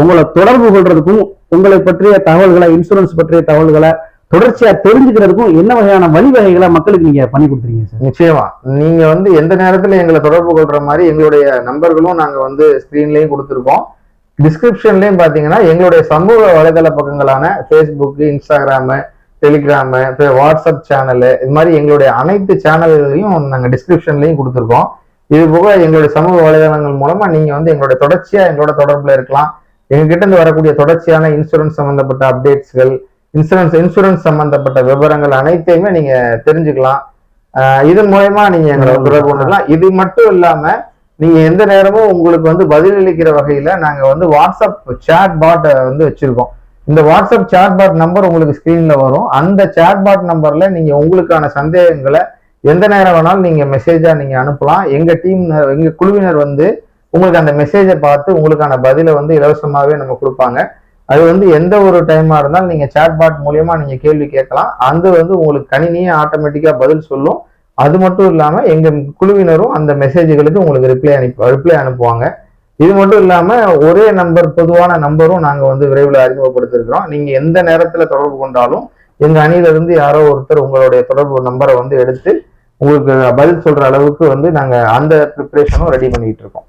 உங்களை தொடர்பு கொள்றதுக்கும் உங்களை பற்றிய தகவல்களை இன்சூரன்ஸ் பற்றிய தகவல்களை தொடர்ச்சியா தெரிஞ்சுக்கிறதுக்கும் என்ன வகையான வழிவகைகளை மக்களுக்கு நீங்க பண்ணி கொடுத்துறீங்க சார்? நிச்சயமா. நீங்க வந்து எந்த நேரத்துல எங்களை தொடர்பு கொள்ற மாதிரி எங்களுடைய நம்பர்களும் நாங்க வந்து ஸ்கிரீன்லயும் கொடுத்துருக்கோம். டிஸ்கிரிப்ஷன்லயும் பாத்தீங்கன்னா எங்களுடைய சமூக வலைதள பக்கங்களான Facebook Instagram Telegram WhatsApp channel இது மாதிரி எங்களுடைய அனைத்து சேனல்களையும் நாங்கள் டிஸ்கிரிப்ஷன்லையும் கொடுத்துருக்கோம். இது போக எங்களுடைய சமூக வலைதளங்கள் மூலமா நீங்க வந்து எங்களுடைய தொடர்ச்சியா எங்களோட தொடர்புல இருக்கலாம். எங்ககிட்ட இருந்து வரக்கூடிய தொடர்ச்சியான இன்சூரன்ஸ் சம்பந்தப்பட்ட அப்டேட்ஸ்கள் இன்சூரன்ஸ் இன்சூரன்ஸ் சம்பந்தப்பட்ட விவரங்கள் அனைத்தையுமே நீங்க தெரிஞ்சுக்கலாம். இதன் மூலயமா நீங்க எங்களை தொடர்பு கொண்டுக்கலாம். இது மட்டும் இல்லாம நீங்க எந்த நேரமும் உங்களுக்கு வந்து பதிலளிக்கிற வகையில நாங்க வந்து வாட்ஸ்அப் சேட் பாட்டை வந்து வச்சிருக்கோம். இந்த வாட்ஸ்அப் சேட் பாட் நம்பர் உங்களுக்கு ஸ்கிரீன்ல வரும். அந்த சேட் பாட் நம்பர்ல நீங்க உங்களுக்கான சந்தேகங்களை எந்த நேரம் வேணாலும் நீங்க மெசேஜா நீங்க அனுப்பலாம். எங்க டீம் எங்க குழுவினர் வந்து உங்களுக்கு அந்த மெசேஜை பார்த்து உங்களுக்கான பதிலை வந்து இலவசமாகவே நம்ம கொடுப்பாங்க. அது வந்து எந்த ஒரு டைமாக இருந்தாலும் நீங்கள் சேட் பாட் மூலியமா நீங்கள் கேள்வி கேட்கலாம். அது வந்து உங்களுக்கு கணினியே ஆட்டோமேட்டிக்காக பதில் சொல்லும். அது மட்டும் இல்லாமல் எங்கள் குழுவினரும் அந்த மெசேஜுகளுக்கு உங்களுக்கு ரிப்ளை அனுப்பி ரிப்ளை அனுப்புவாங்க. இது மட்டும் இல்லாமல் ஒரே நம்பர் பொதுவான நம்பரும் நாங்கள் வந்து விரைவில் அறிமுகப்படுத்திருக்கிறோம். நீங்கள் எந்த நேரத்தில் தொடர்பு கொண்டாலும் எங்கள் அணியிலிருந்து யாரோ ஒருத்தர் உங்களுடைய தொடர்பு நம்பரை வந்து எடுத்து உங்களுக்கு பதில் சொல்கிற அளவுக்கு வந்து நாங்கள் அந்த ப்ரிப்பரேஷனும் ரெடி பண்ணிக்கிட்டு இருக்கோம்.